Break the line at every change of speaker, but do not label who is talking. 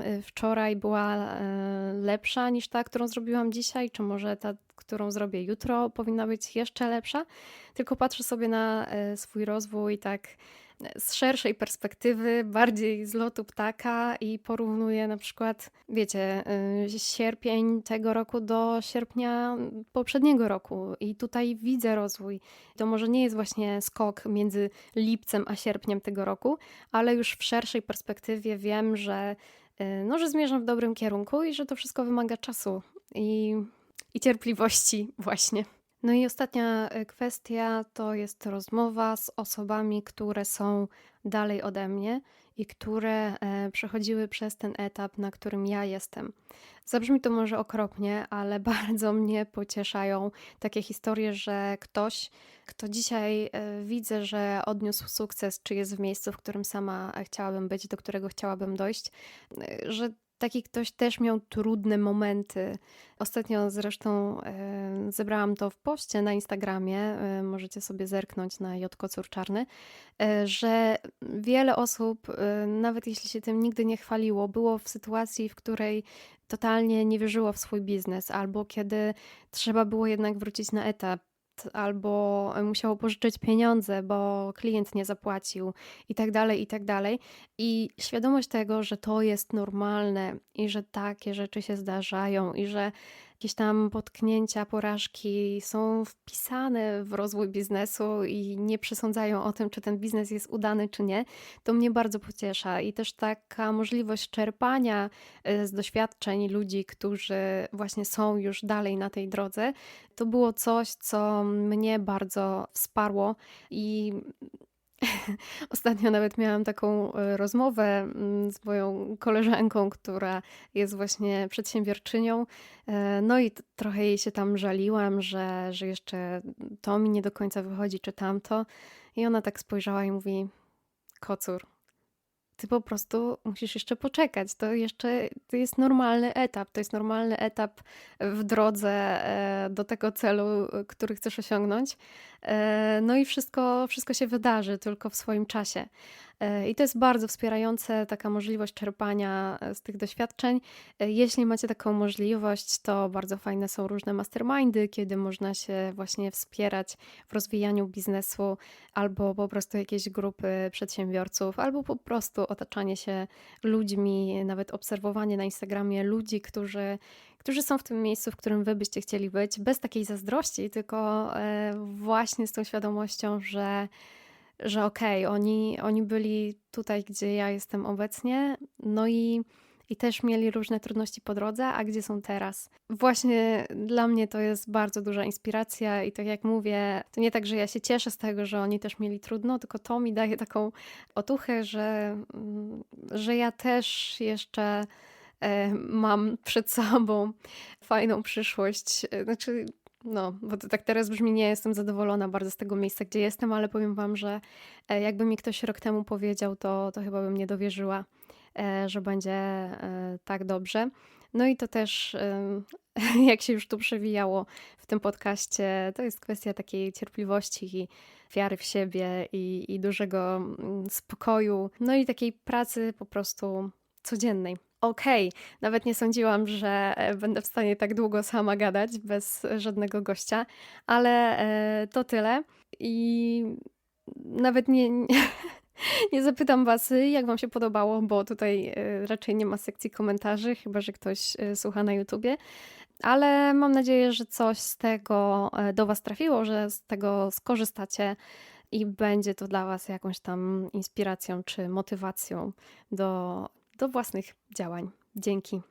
y, wczoraj była e, lepsza niż ta, którą zrobiłam dzisiaj, czy może ta, którą zrobię jutro, powinna być jeszcze lepsza. Tylko patrzę sobie na e, swój rozwój tak z szerszej perspektywy, bardziej z lotu ptaka i porównuję na przykład, wiecie, y, sierpień tego roku do sierpnia poprzedniego roku i tutaj widzę rozwój. To może nie jest właśnie skok między lipcem a sierpniem tego roku, ale już w szerszej perspektywie wiem, że, y, no, że zmierzam w dobrym kierunku i że to wszystko wymaga czasu i, i cierpliwości właśnie. No i ostatnia y, kwestia to jest rozmowa z osobami, które są dalej ode mnie i które e, przechodziły przez ten etap, na którym ja jestem. Zabrzmi to może okropnie, ale bardzo mnie pocieszają takie historie, że ktoś, kto dzisiaj e, widzę, że odniósł sukces, czy jest w miejscu, w którym sama chciałabym być, do którego chciałabym dojść, e, że taki ktoś też miał trudne momenty. Ostatnio zresztą e, zebrałam to w poście na Instagramie, e, możecie sobie zerknąć na Jotkocur Czarny, e, że wiele osób, nawet jeśli się tym nigdy nie chwaliło, było w sytuacji, w której totalnie nie wierzyło w swój biznes, albo kiedy trzeba było jednak wrócić na etap, albo musiało pożyczyć pieniądze, bo klient nie zapłacił i tak dalej, i tak dalej. I świadomość tego, że to jest normalne i że takie rzeczy się zdarzają i że jakieś tam potknięcia, porażki są wpisane w rozwój biznesu i nie przesądzają o tym, czy ten biznes jest udany, czy nie, to mnie bardzo pociesza. I też taka możliwość czerpania e, z doświadczeń ludzi, którzy właśnie są już dalej na tej drodze, to było coś, co mnie bardzo wsparło i Ostatnio nawet miałam taką e, rozmowę mm, z moją koleżanką, która jest właśnie przedsiębiorczynią. E, no i trochę jej się tam żaliłam, że, że jeszcze to mi nie do końca wychodzi, czy tamto. I ona tak spojrzała i mówi: Kocur, ty po prostu musisz jeszcze poczekać. To jeszcze to jest normalny etap. To jest normalny etap w drodze e, do tego celu, który chcesz osiągnąć. E, no i wszystko, wszystko się wydarzy tylko w swoim czasie. E, I to jest bardzo wspierające, taka możliwość czerpania z tych doświadczeń. Jeśli macie taką możliwość, to bardzo fajne są różne mastermindy, kiedy można się właśnie wspierać w rozwijaniu biznesu, albo po prostu jakieś grupy przedsiębiorców, albo po prostu otaczanie się ludźmi, nawet obserwowanie na Instagramie ludzi, którzy, którzy są w tym miejscu, w którym wy byście chcieli być, bez takiej zazdrości, tylko e, właśnie z tą świadomością, że, że okej, okay, oni, oni byli tutaj, gdzie ja jestem obecnie, no i i też mieli różne trudności po drodze, a gdzie są teraz. Właśnie dla mnie to jest bardzo duża inspiracja i tak jak mówię, to nie tak, że ja się cieszę z tego, że oni też mieli trudno, tylko to mi daje taką otuchę, że, mm, że ja też jeszcze mam przed sobą fajną przyszłość. Znaczy, no, bo to tak teraz brzmi, nie jestem zadowolona bardzo z tego miejsca, gdzie jestem, ale powiem Wam, że e, jakby mi ktoś rok temu powiedział, to, to chyba bym nie dowierzyła. E, że będzie e, tak dobrze. No i to też, jak się już tu przewijało w tym podcaście, to jest kwestia takiej cierpliwości i wiary w siebie i, i dużego mm, spokoju, no i takiej pracy po prostu codziennej. Okej, okay. nawet nie sądziłam, że e, będę w stanie tak długo sama gadać bez żadnego gościa, ale to tyle. I nawet nie, Nie zapytam Was, jak Wam się podobało, bo tutaj e, raczej nie ma sekcji komentarzy, chyba że ktoś e, słucha na YouTubie. Ale mam nadzieję, że coś z tego e, do Was trafiło, że z tego skorzystacie i będzie to dla Was jakąś tam inspiracją czy motywacją do, do własnych działań. Dzięki.